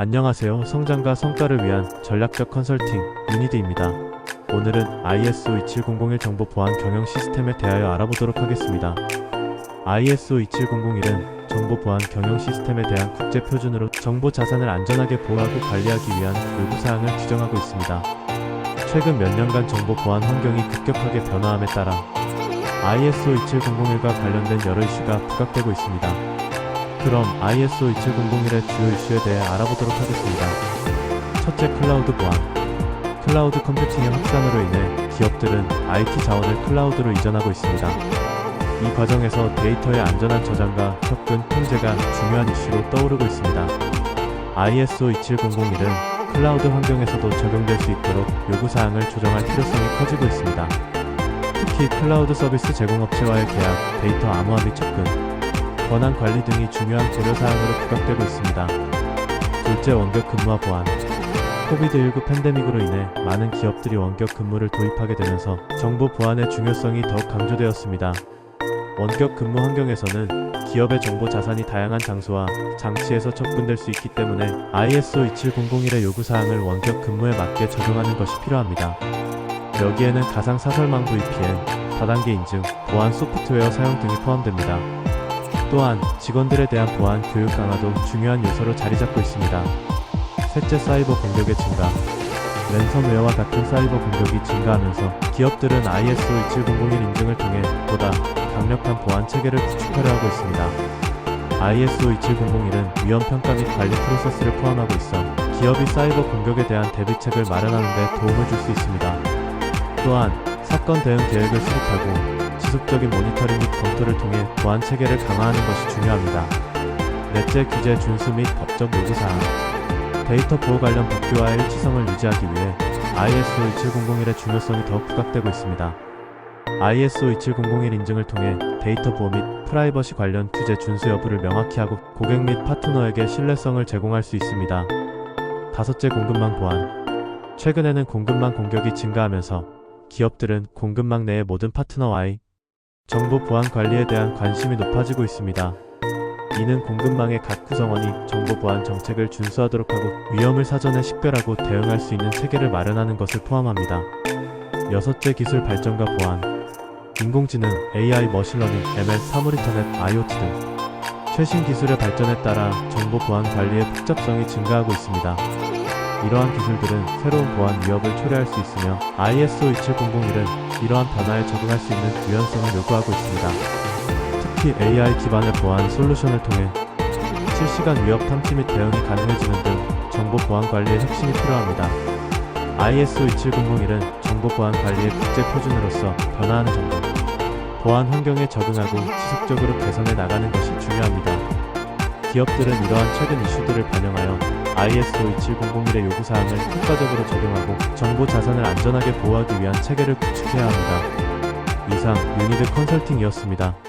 안녕하세요. 성장과 성과를 위한 전략적 컨설팅 유니드입니다. 오늘은 ISO 27001 정보 보안 경영 시스템에 대하여 알아보도록 하겠습니다. ISO 27001은 정보 보안 경영 시스템에 대한 국제 표준으로 정보 자산을 안전하게 보호하고 관리하기 위한 요구 사항을 규정하고 있습니다. 최근 몇 년간 정보 보안 환경이 급격하게 변화함에 따라 ISO 27001과 관련된 여러 이슈가 부각되고 있습니다. 그럼 ISO 27001의 주요 이슈에 대해 알아보도록 하겠습니다. 첫째, 클라우드 보안. 클라우드 컴퓨팅의 확산으로 인해 기업들은 IT 자원을 클라우드로 이전하고 있습니다. 이 과정에서 데이터의 안전한 저장과 접근, 통제가 중요한 이슈로 떠오르고 있습니다. ISO 27001은 클라우드 환경에서도 적용될 수 있도록 요구사항을 조정할 필요성이 커지고 있습니다. 특히 클라우드 서비스 제공업체와의 계약, 데이터 암호화 및 접근, 권한 관리 등이 중요한 고려사항으로 부각되고 있습니다. 둘째, 원격 근무와 보안. 코비드19 팬데믹으로 인해 많은 기업들이 원격 근무를 도입하게 되면서 정보 보안의 중요성이 더욱 강조되었습니다. 원격 근무 환경에서는 기업의 정보 자산이 다양한 장소와 장치에서 접근될 수 있기 때문에 ISO 27001의 요구사항을 원격 근무에 맞게 적용하는 것이 필요합니다. 여기에는 가상 사설망 VPN, 다단계 인증, 보안 소프트웨어 사용 등이 포함됩니다. 또한 직원들에 대한 보안 교육 강화도 중요한 요소로 자리 잡고 있습니다. 셋째 사이버 공격의 증가. 랜섬웨어와 같은 사이버 공격이 증가하면서 기업들은 ISO 27001 인증을 통해 보다 강력한 보안 체계를 구축하려 하고 있습니다. ISO 27001은 위험 평가 및 관리 프로세스를 포함하고 있어 기업이 사이버 공격에 대한 대비책을 마련하는 데 도움을 줄 수 있습니다. 또한 사건 대응 계획을 수립하고 지속적인 모니터링 및 검토를 통해 보안 체계를 강화하는 것이 중요합니다. 넷째 규제 준수 및 법적 요구사항 데이터 보호 관련 법규와의 일치성을 유지하기 위해 ISO 27001의 중요성이 더욱 부각되고 있습니다. ISO 27001 인증을 통해 데이터 보호 및 프라이버시 관련 규제 준수 여부를 명확히 하고 고객 및 파트너에게 신뢰성을 제공할 수 있습니다. 다섯째 공급망 보안 최근에는 공급망 공격이 증가하면서 기업들은 공급망 내의 모든 파트너와의 정보 보안 관리에 대한 관심이 높아지고 있습니다. 이는 공급망의 각 구성원이 정보 보안 정책을 준수하도록 하고 위험을 사전에 식별하고 대응할 수 있는 체계를 마련하는 것을 포함합니다. 여섯째 기술 발전과 보안 인공지능, AI, 머신러닝, ML, 사물인터넷, IoT 등 최신 기술의 발전에 따라 정보 보안 관리의 복잡성이 증가하고 있습니다. 이러한 기술들은 새로운 보안 위협을 초래할 수 있으며 ISO 27001은 이러한 변화에 적응할 수 있는 유연성을 요구하고 있습니다. 특히 AI 기반의 보안 솔루션을 통해 실시간 위협 탐지 및 대응이 가능해지는 등 정보 보안 관리의 혁신이 필요합니다. ISO 27001은 정보 보안 관리의 국제 표준으로서 변화하는 정보, 보안 환경에 적응하고 지속적으로 개선해 나가는 것이 중요합니다. 기업들은 이러한 최근 이슈들을 반영하여 ISO 27001의 요구사항을 효과적으로 적용하고 정보 자산을 안전하게 보호하기 위한 체계를 구축해야 합니다. 이상 유니드 컨설팅이었습니다.